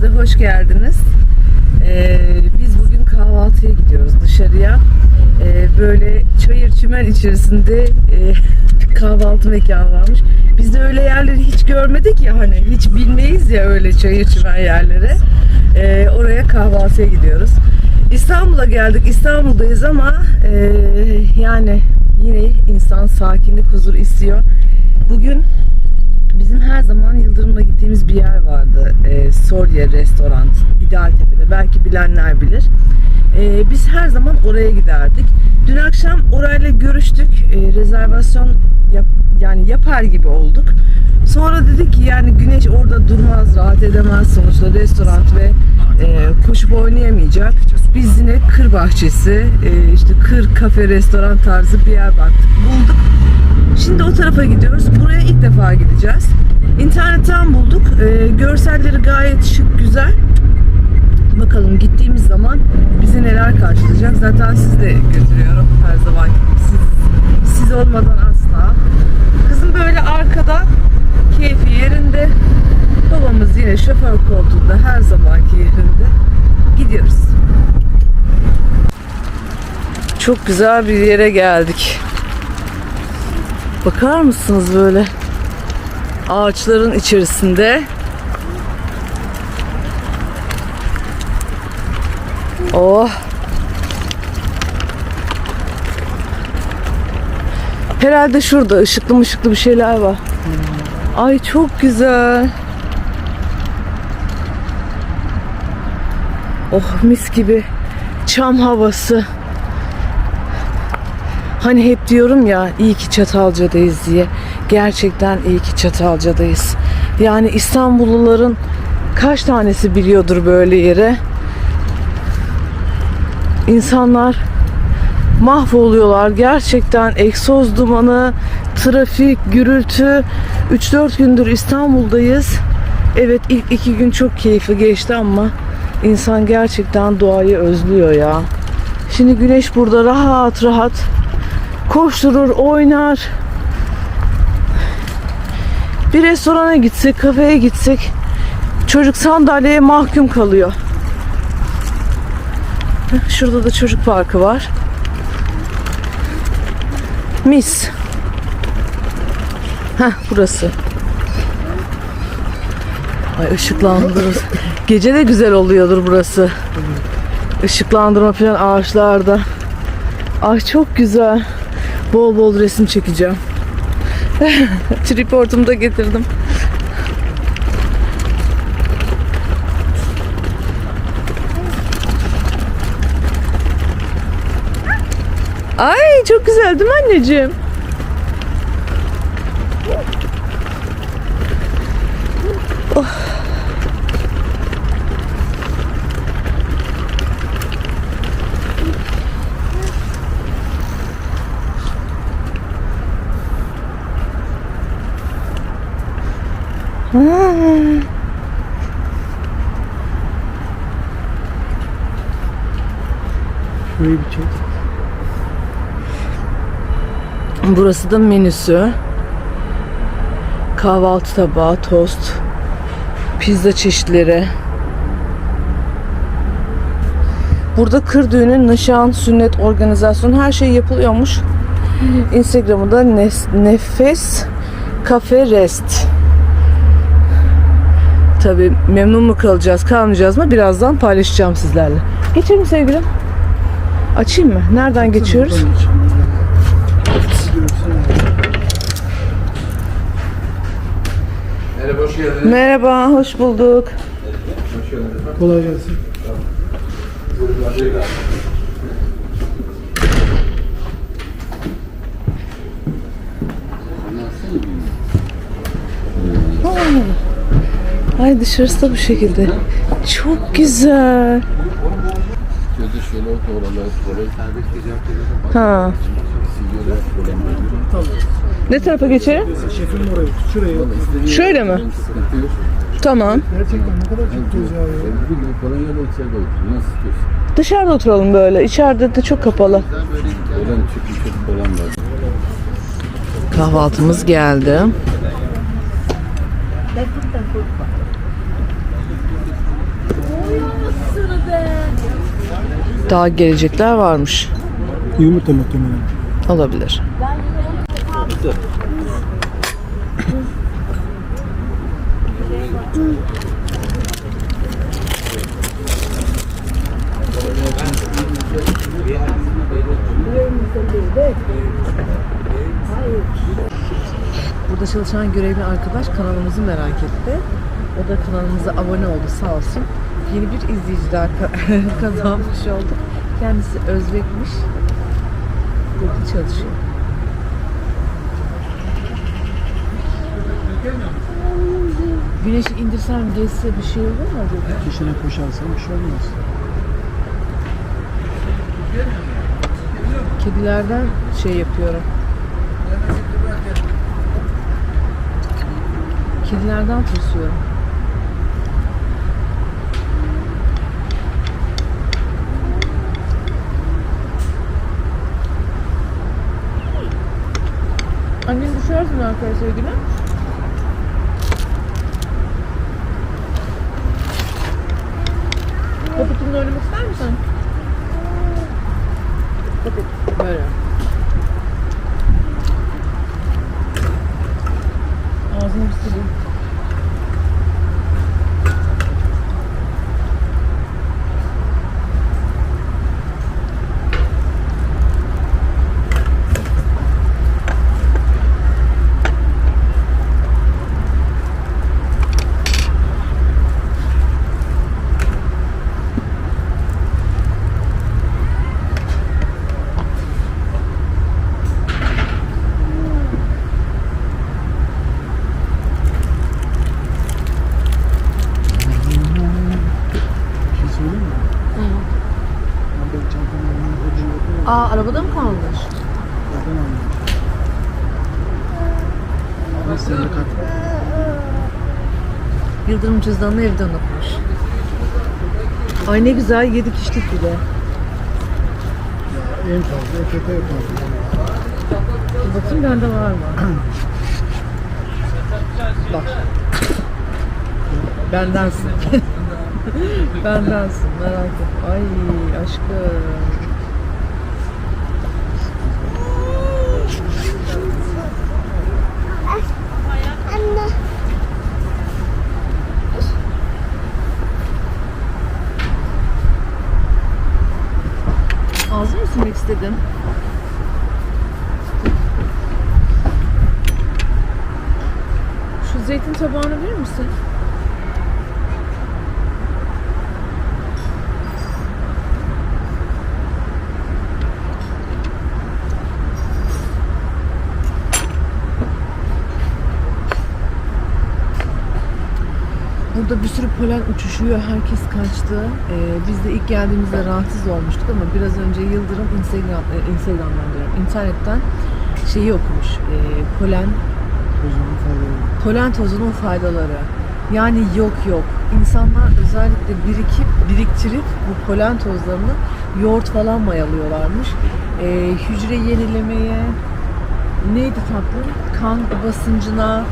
köyümüze hoş geldiniz. Ee, biz bugün kahvaltıya gidiyoruz dışarıya. Ee, böyle çayır çimen içerisinde e, kahvaltı mekanı varmış. Biz de öyle yerleri hiç görmedik ya hani hiç bilmeyiz ya öyle çayır çimen yerleri. Ee, oraya kahvaltıya gidiyoruz. İstanbul'a geldik. İstanbul'dayız ama e, yani yine insan sakinlik, huzur istiyor. Bugün Bizim her zaman Yıldırım'da gittiğimiz bir yer vardı. E, Sorya Restoran, İdealtepe'de. Belki bilenler bilir. E, biz her zaman oraya giderdik. Dün akşam orayla görüştük. E, rezervasyon yap, yani yapar gibi olduk. Sonra dedik ki yani güneş orada durmaz, rahat edemez. Sonuçta restoran ve e, koşup oynayamayacak. Biz yine kır bahçesi, e, işte kır kafe, restoran tarzı bir yer baktık. Bulduk. Şimdi o tarafa gidiyoruz. Buraya ilk defa gideceğiz. İnternetten bulduk. Ee, görselleri gayet şık, güzel. Bakalım gittiğimiz zaman bizi neler karşılayacak. Zaten siz de götürüyorum her zaman. Siz, siz olmadan asla. Kızım böyle arkada keyfi yerinde. Babamız yine şoför koltuğunda her zamanki yerinde. Gidiyoruz. Çok güzel bir yere geldik. Bakar mısınız böyle? Ağaçların içerisinde. Oh. Herhalde şurada ışıklı mışıklı bir şeyler var. Ay çok güzel. Oh mis gibi çam havası. Hani hep diyorum ya iyi ki Çatalca'dayız diye. Gerçekten iyi ki Çatalca'dayız. Yani İstanbulluların kaç tanesi biliyordur böyle yere? İnsanlar mahvoluyorlar. Gerçekten egzoz dumanı, trafik, gürültü. 3-4 gündür İstanbul'dayız. Evet ilk iki gün çok keyifli geçti ama insan gerçekten doğayı özlüyor ya. Şimdi güneş burada rahat rahat koşturur, oynar. Bir restorana gitsek, kafeye gitsek çocuk sandalyeye mahkum kalıyor. Şurada da çocuk parkı var. Mis. Heh, burası. Ay ışıklandırır. Gece de güzel oluyordur burası. Işıklandırma falan ağaçlarda. Ay çok güzel. Bol bol resim çekeceğim. Triportumu da getirdim. Ay çok güzel değil mi anneciğim? Şurayı bir çek. Burası da menüsü. Kahvaltı tabağı, tost, pizza çeşitleri. Burada kır düğünü, nişan, sünnet, organizasyon her şey yapılıyormuş. Instagram'da Nefes Cafe Rest. Tabii memnun mu kalacağız, kalmayacağız mı birazdan paylaşacağım sizlerle. Geçelim sevgilim. Açayım mı? Nereden geçiyoruz? Merhaba, hoş geldiniz. Merhaba, hoş bulduk. Hoş geldiniz. Kolay gelsin. Ay dışarısı da bu şekilde. Çok güzel. Ha. Ne tarafa geçelim? Şefim. Şöyle mi? Tamam. Gerçekten ne kadar çok? Dışarıda oturalım böyle. İçeride de çok kapalı. Kahvaltımız geldi. Daha gelecekler varmış. Yumurta muhtemelen. Olabilir. Burada çalışan görevli arkadaş kanalımızı merak etti. O da kanalımıza abone oldu sağ olsun. Yeni bir izleyici daha ka- kazanmış olduk. Kendisi Özbekmiş. Burada çalışıyor. Güneşi indirsem geçse bir şey olur mu acaba? Peşine koşarsan bir şey olmaz. Kedilerden şey yapıyorum. Kedilerden tırsıyorum. Annem düşersin arkadaşlar sevgili. Kaputunla oynamak ister misin? Kaput. Böyle. Ağzını bir sileyim. Bir şey söyleyeyim mi? Abi çantamın önüne hoca yok. Aa arabada mı kalmış? Oradan almış. Ama sen de kalk. Yıldırım cüzdanını evde unutmuş. Ay ne güzel yedik içtik bir de. En fazla yapar. Dur bakayım bende var mı? Bak. Bendensin. Bendensin merak etme. Ay aşkım. İstedin? Şu zeytin tabağını verir misin? Burada bir sürü polen uçuşuyor. Herkes kaçtı. Ee, biz de ilk geldiğimizde rahatsız olmuştuk ama biraz önce Yıldırım Instagram, e, Instagram'dan diyorum. internetten şeyi okumuş. E, polen zaman fazla polen tozunun faydaları. Yani yok yok. İnsanlar özellikle birikip biriktirip bu polen tozlarını yoğurt falan mayalıyorlarmış. Ee, hücre yenilemeye neydi tatlım? Kan basıncına,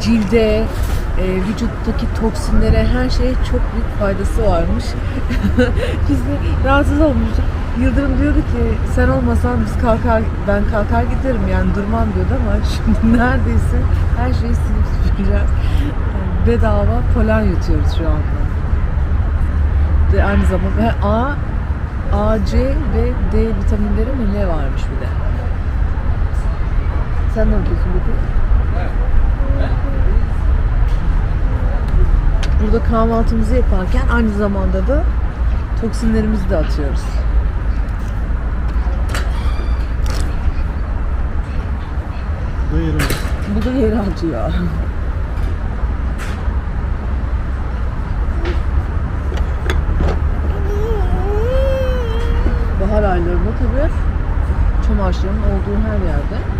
cilde, e, vücuttaki toksinlere her şeye çok büyük faydası varmış. biz de rahatsız olmuştuk. Yıldırım diyordu ki sen olmasan biz kalkar ben kalkar giderim yani durmam diyordu ama şimdi neredeyse her şeyi silip süpüreceğiz. Bedava polen yutuyoruz şu anda. Ve aynı zamanda A, A, C ve D vitaminleri mi ne varmış bir de. Sen ne yapıyorsun bakayım? Burada kahvaltımızı yaparken aynı zamanda da toksinlerimizi de atıyoruz. Bu da yerim. Bu da yer atıyor. Bahar aylarında tabii çamaşırın olduğu her yerde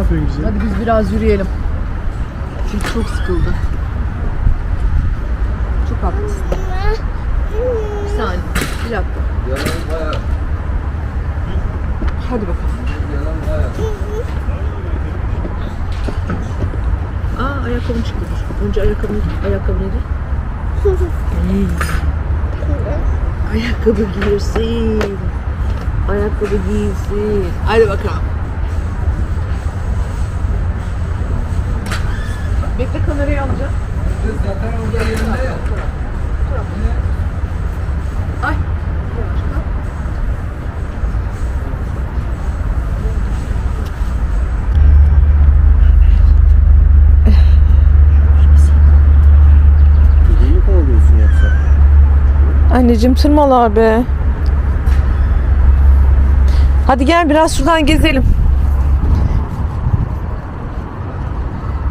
yapıyorsun güzel? Hadi biz biraz yürüyelim. Çünkü çok sıkıldı. Çok haklısın. Bir saniye. Bir dakika. Hadi bakalım. Yalan bayağı. ayakkabın çıktı. Önce ayakkabını giy. Hmm. Ayakkabı giyirsin. Ayakkabı giysin. Hadi bakalım. Bekle kamerayı alacağım. Ay. Kediyi mi kovalıyorsun yoksa? Anneciğim tırmalar be. Hadi gel biraz şuradan gezelim.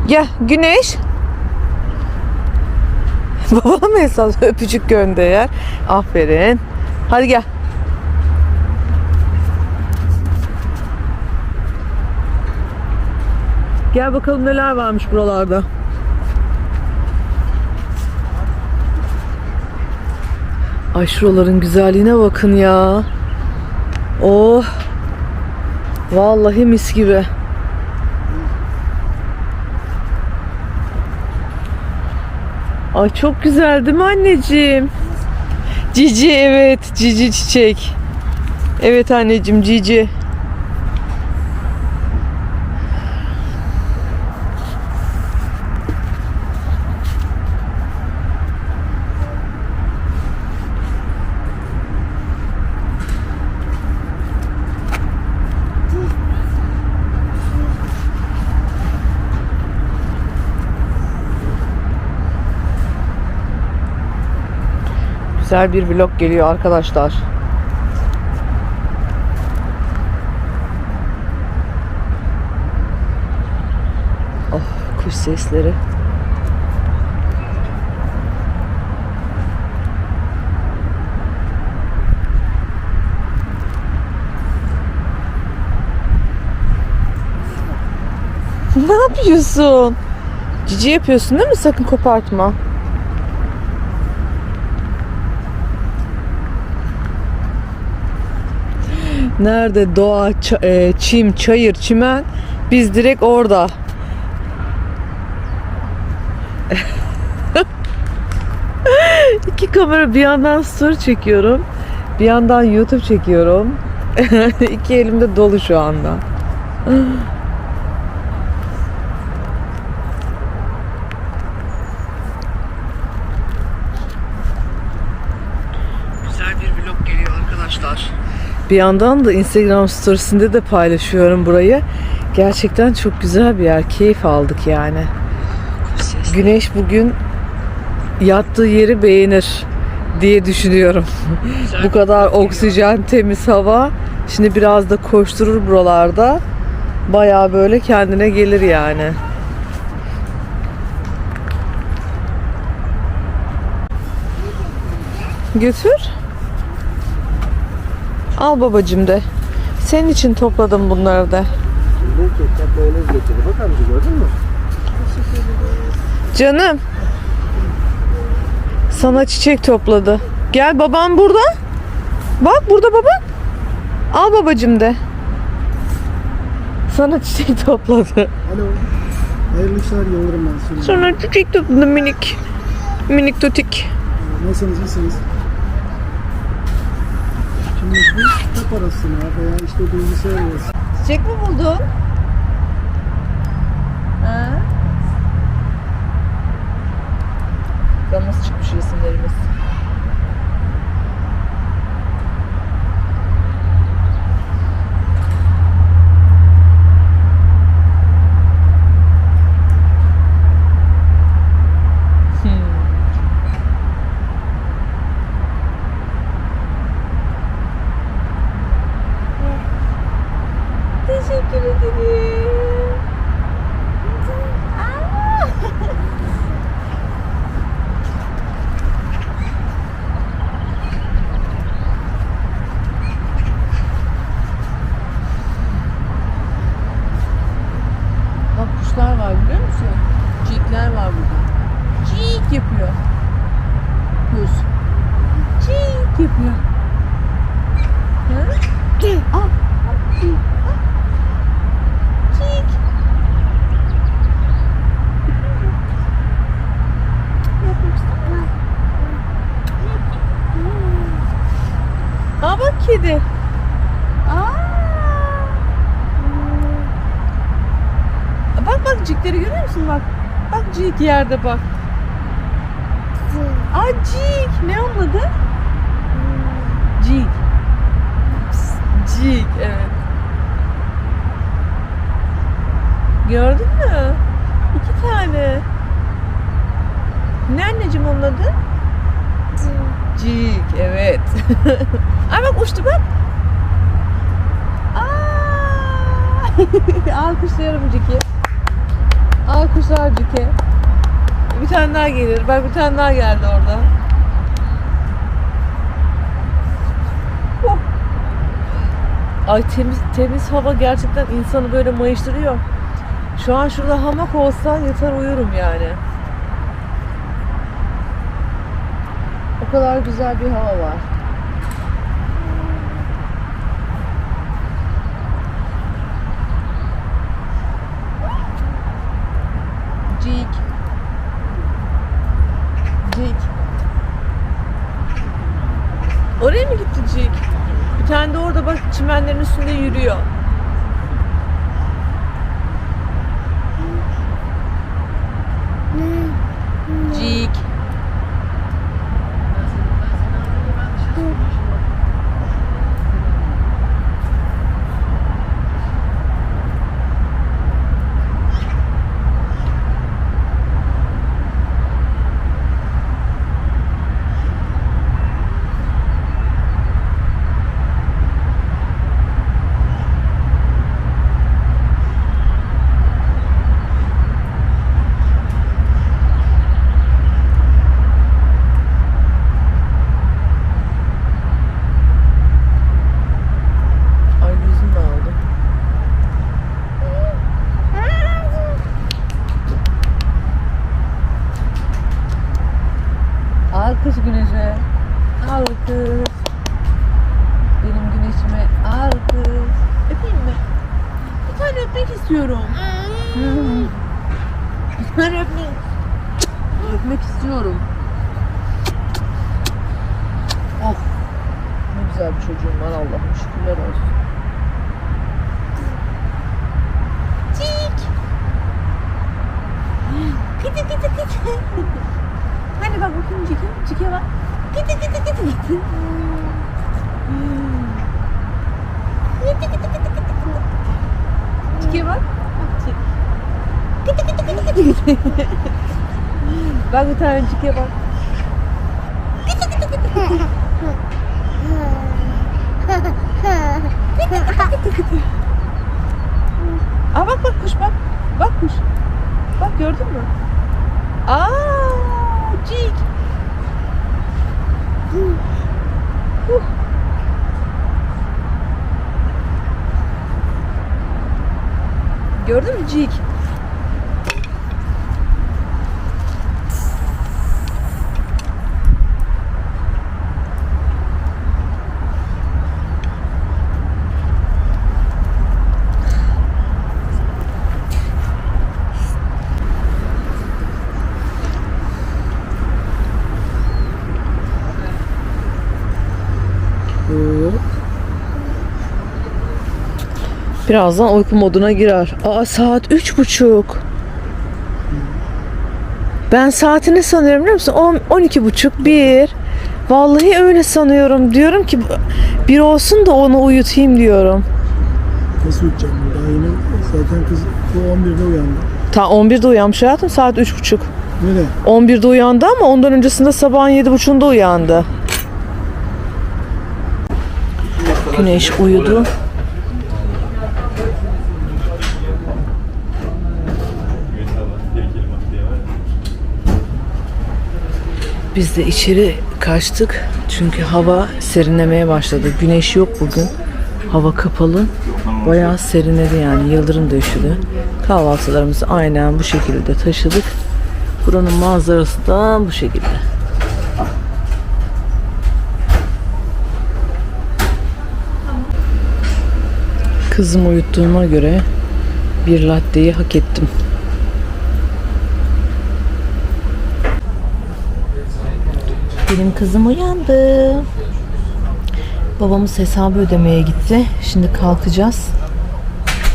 Gel Güneş. Babana mı esas öpücük gönder. Aferin. Hadi gel. Gel bakalım neler varmış buralarda. Ay şuraların güzelliğine bakın ya. Oh. Vallahi mis gibi. Ay çok güzel değil mi anneciğim? Cici evet, cici çiçek. Evet anneciğim cici. Güzel bir vlog geliyor arkadaşlar. Oh kuş sesleri. ne yapıyorsun? Cici yapıyorsun değil mi? Sakın kopartma. Nerede doğa, e, çim, çayır, çimen biz direkt orada. İki kamera bir yandan story çekiyorum. Bir yandan YouTube çekiyorum. İki elimde dolu şu anda. Güzel bir vlog geliyor arkadaşlar. Bir yandan da Instagram storiesinde de paylaşıyorum burayı. Gerçekten çok güzel bir yer. Keyif aldık yani. Güneş bugün yattığı yeri beğenir diye düşünüyorum. Bu kadar oksijen, temiz hava. Şimdi biraz da koşturur buralarda. Bayağı böyle kendine gelir yani. Götür. Al babacım de. Senin için topladım bunları da. Bu ketçap mayonez getirdi. Bak amca gördün mü? Canım. Sana çiçek topladı. Gel babam burada. Bak burada baban. Al babacım de. Sana çiçek topladı. Alo. Hayırlı işler yollarım ben şimdi. Sana çiçek topladı minik. Minik totik. Nasılsınız, iyisiniz? Bu kitap arasına veya işte bilgisayar arası. Çiçek mi buldun? Ha? Ya nasıl çıkmış resimlerimiz? yapıyoruz. Cik yapıyor. Ha? Al. Cik. Aa bak kedi. Aa. Bak bak cikleri görüyor musun bak. Bak cik yerde bak. Cik. Ne onun adı? Cik. Cik evet. Gördün mü? İki tane. Ne anneciğim onun adı? Cik evet. Ay bak uçtu bak. Alkışlıyorum Cik'i. Alkışlar Cik'e. Bir tane daha gelir. Bak bir tane daha geldi orada. Oh. Ay temiz temiz hava gerçekten insanı böyle mayıştırıyor. Şu an şurada hamak olsa yatar uyurum yani. O kadar güzel bir hava var. Cik. Cik. Oraya mı gitti Cik? Bir tane de orada bak çimenlerin üstünde yürüyor. Cik. Ay gözüm dağıldı. Alkış güneşe. Alkış. Benim güneşime alkış. Öpeyim mi? Bir tane öpmek istiyorum. Bir tane öpmek. İstiyorum. Oh. Ne güzel bir çocuğum var Allah'ım şükürler olsun. Cik. Kıtı kıtı kıtı. Hani bak bakayım Cike. Cike bak. Kıtı kıtı kıtı kıtı. Kıtı kıtı kıtı kıtı kıtı. Cike bak. Bak Cik. Kıtı kıtı kıtı kıtı kıtı. Bak bir tane Cike bak. Aa bak bak kuş bak. Bak kuş. Bak gördün mü? Aa cik. Gördün mü cik? Birazdan uyku moduna girer. Aa saat üç buçuk. Ben saatini sanıyorum biliyor musun? On, on iki buçuk, bir. Vallahi öyle sanıyorum. Diyorum ki bir olsun da onu uyutayım diyorum. Nasıl uyutacağım? Daha yeni zaten kız bu 11'de uyandı. Ta 11'de uyanmış hayatım saat üç buçuk. Nere? 11'de uyandı ama ondan öncesinde sabahın yedi buçuğunda uyandı. Güneş uyudu. Biz de içeri kaçtık çünkü hava serinlemeye başladı. Güneş yok bugün. Hava kapalı. Bayağı serinledi yani. Yıldırım da üşüdü. Kahvaltılarımızı aynen bu şekilde taşıdık. Buranın manzarası da bu şekilde. Kızımı uyuttuğuma göre bir latteyi hak ettim. Benim kızım uyandı. Babamız hesabı ödemeye gitti. Şimdi kalkacağız.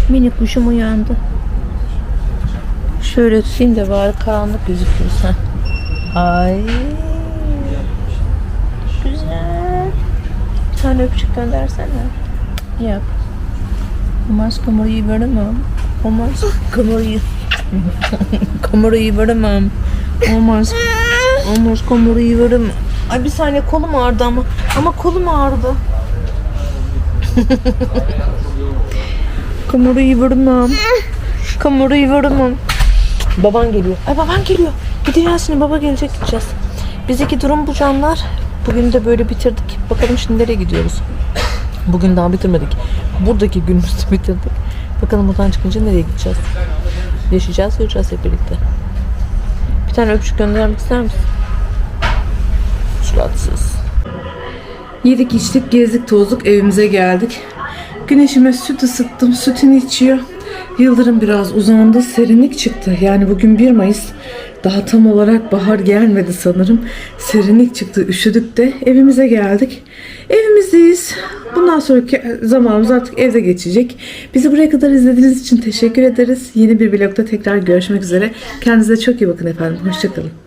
Minik kuşum uyandı. Şöyle tutayım da bari karanlık. Heh. Ay. Güzel. Bir tane öpücük göndersene. Yap. Olmaz kamerayı veremem. Olmaz kamerayı. kamerayı veremem. Olmaz. Olmaz kamerayı veremem. Ay bir saniye kolum ağrıdı ama. Ama kolum ağrıdı. kamerayı veremem. Kamerayı veremem. Baban geliyor. Ay baban geliyor. Gideceğiz şimdi baba gelecek gideceğiz. Bizdeki durum bu canlar. Bugün de böyle bitirdik. Bakalım şimdi nereye gidiyoruz? Bugün daha bitirmedik. Buradaki günümüzü bitirdik. Bakalım buradan çıkınca nereye gideceğiz? Yaşayacağız, göreceğiz hep birlikte. Bir tane öpücük göndermek ister misin? Suratsız. Yedik içtik, gezdik tozduk, evimize geldik. Güneşime süt ısıttım, sütünü içiyor. Yıldırım biraz uzandı, serinlik çıktı. Yani bugün 1 Mayıs. Daha tam olarak bahar gelmedi sanırım. Serinlik çıktı, üşüdük de evimize geldik. Evimizdeyiz. Bundan sonraki zamanımız artık evde geçecek. Bizi buraya kadar izlediğiniz için teşekkür ederiz. Yeni bir vlogda tekrar görüşmek üzere. Kendinize çok iyi bakın efendim. Hoşçakalın.